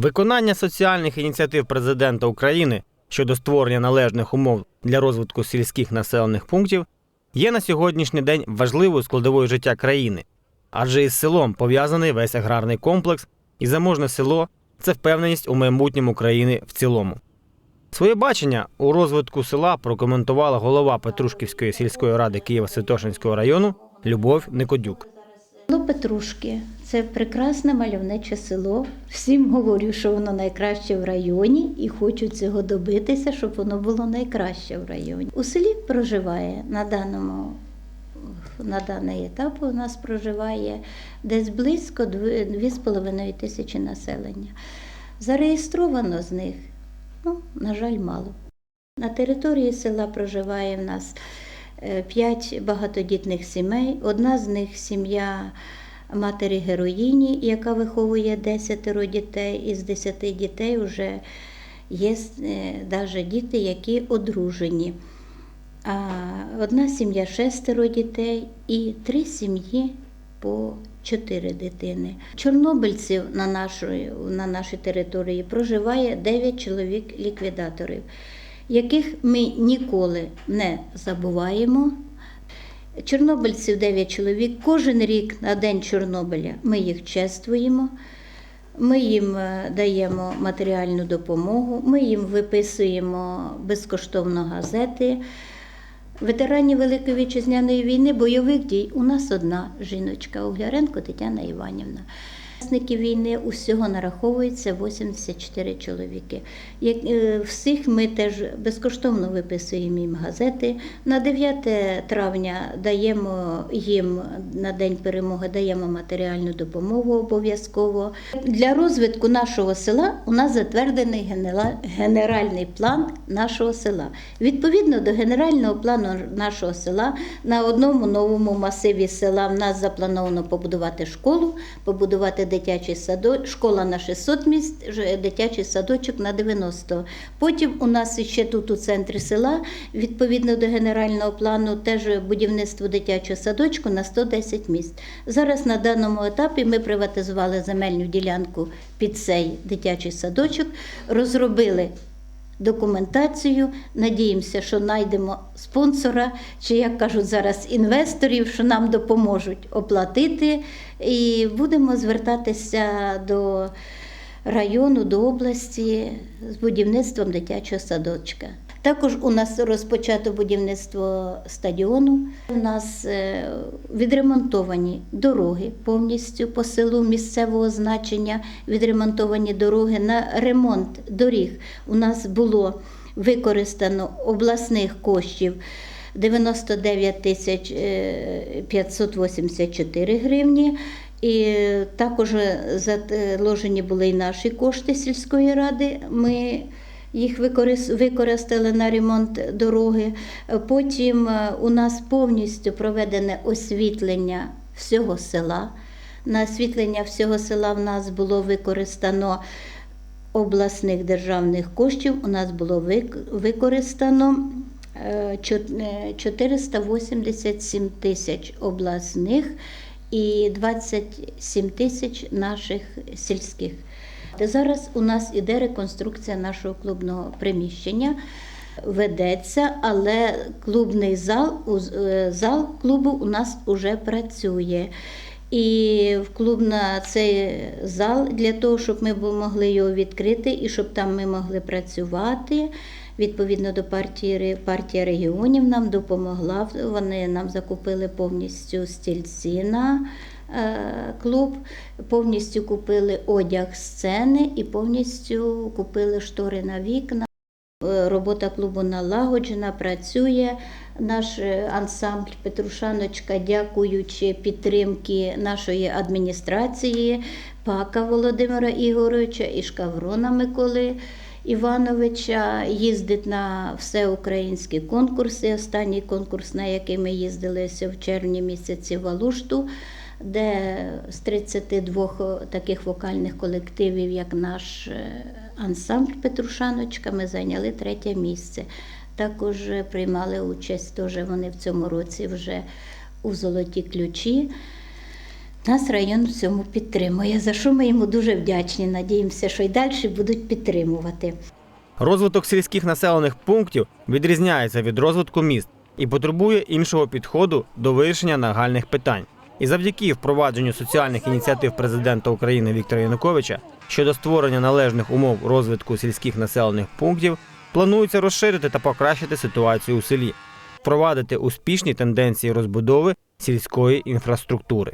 Виконання соціальних ініціатив президента України щодо створення належних умов для розвитку сільських населених пунктів є на сьогоднішній день важливою складовою життя країни, адже із селом пов'язаний весь аграрний комплекс, і заможне село це впевненість у майбутньому країни в цілому. Своє бачення у розвитку села прокоментувала голова Петрушківської сільської ради Києво-Святошинського району Любов Никодюк. Петрушки це прекрасне мальовниче село. Всім говорю, що воно найкраще в районі, і хочу цього добитися, щоб воно було найкраще в районі. У селі проживає на даному. На даний етап у нас проживає десь близько 2,5 тисячі населення. Зареєстровано з них, ну, на жаль, мало. На території села проживає в нас е, п'ять багатодітних сімей. Одна з них сім'я матері героїні, яка виховує десятеро дітей. Із десяти дітей вже є навіть діти, які одружені. А одна сім'я шестеро дітей і три сім'ї по чотири дитини. Чорнобильців на нашій, на нашій території проживає 9 чоловік ліквідаторів, яких ми ніколи не забуваємо. Чорнобильців 9 чоловік. Кожен рік на День Чорнобиля ми їх чествуємо. Ми їм е, даємо матеріальну допомогу, ми їм виписуємо безкоштовно газети. Ветеранів Великої вітчизняної війни бойових дій у нас одна жіночка Угляренко Тетяна Іванівна. Учасників війни усього нараховується 84 чоловіки. Е, Всіх ми теж безкоштовно виписуємо їм газети. На 9 травня даємо їм на День перемоги даємо матеріальну допомогу обов'язково. Для розвитку нашого села у нас затверджений генеральний план нашого села. Відповідно до генерального плану нашого села на одному новому масиві села в нас заплановано побудувати школу, побудувати дитячий садочок, школа на 600 місць, дитячий садочок на 90. Потім у нас ще тут у центрі села, відповідно до генерального плану, теж будівництво дитячого садочку на 110 місць. Зараз на даному етапі ми приватизували земельну ділянку під цей дитячий садочок, розробили документацію. Надіємося, що знайдемо спонсора, чи як кажуть зараз інвесторів, що нам допоможуть оплатити. І будемо звертатися до району, до області з будівництвом дитячого садочка. Також у нас розпочато будівництво стадіону. У нас е, відремонтовані дороги повністю по селу місцевого значення. Відремонтовані дороги на ремонт доріг. У нас було використано обласних коштів 99 тисяч е, 584 гривні. І також заложені були і наші кошти сільської ради. Ми їх викорис- використали на ремонт дороги. Потім е, у нас повністю проведене освітлення всього села. На освітлення всього села в нас було використано обласних державних коштів. У нас було використано е, чот- е, 487 тисяч обласних і 27 тисяч наших сільських. Зараз у нас іде реконструкція нашого клубного приміщення. Ведеться, але клубний зал, е, зал клубу у нас вже працює. І в клуб на цей зал для того, щоб ми могли його відкрити і щоб там ми могли працювати. Відповідно до партії партія регіонів нам допомогла. Вони нам закупили повністю стільці на клуб, повністю купили одяг сцени і повністю купили штори на вікна. Е, Робота клубу налагоджена, працює. Наш е, ансамбль Петрушаночка, дякуючи підтримки нашої адміністрації, Пака Володимира Ігоровича і Шкаврона Миколи Івановича, їздить на всеукраїнські конкурси. Останній конкурс, на який ми їздили ось в червні місяці в Алушту, де з 32 таких вокальних колективів, як наш е, ансамбль Петрушаночка, ми зайняли третє місце. Також приймали участь теж вони в цьому році вже у золоті ключі. Нас район в цьому підтримує, за що ми йому дуже вдячні. Надіємося, що й далі будуть підтримувати. Розвиток сільських населених пунктів відрізняється від розвитку міст і потребує іншого підходу до вирішення нагальних питань. І завдяки впровадженню соціальних ініціатив президента України Віктора Януковича щодо створення належних умов розвитку сільських населених пунктів планується розширити та покращити ситуацію у селі, впровадити успішні тенденції розбудови сільської інфраструктури.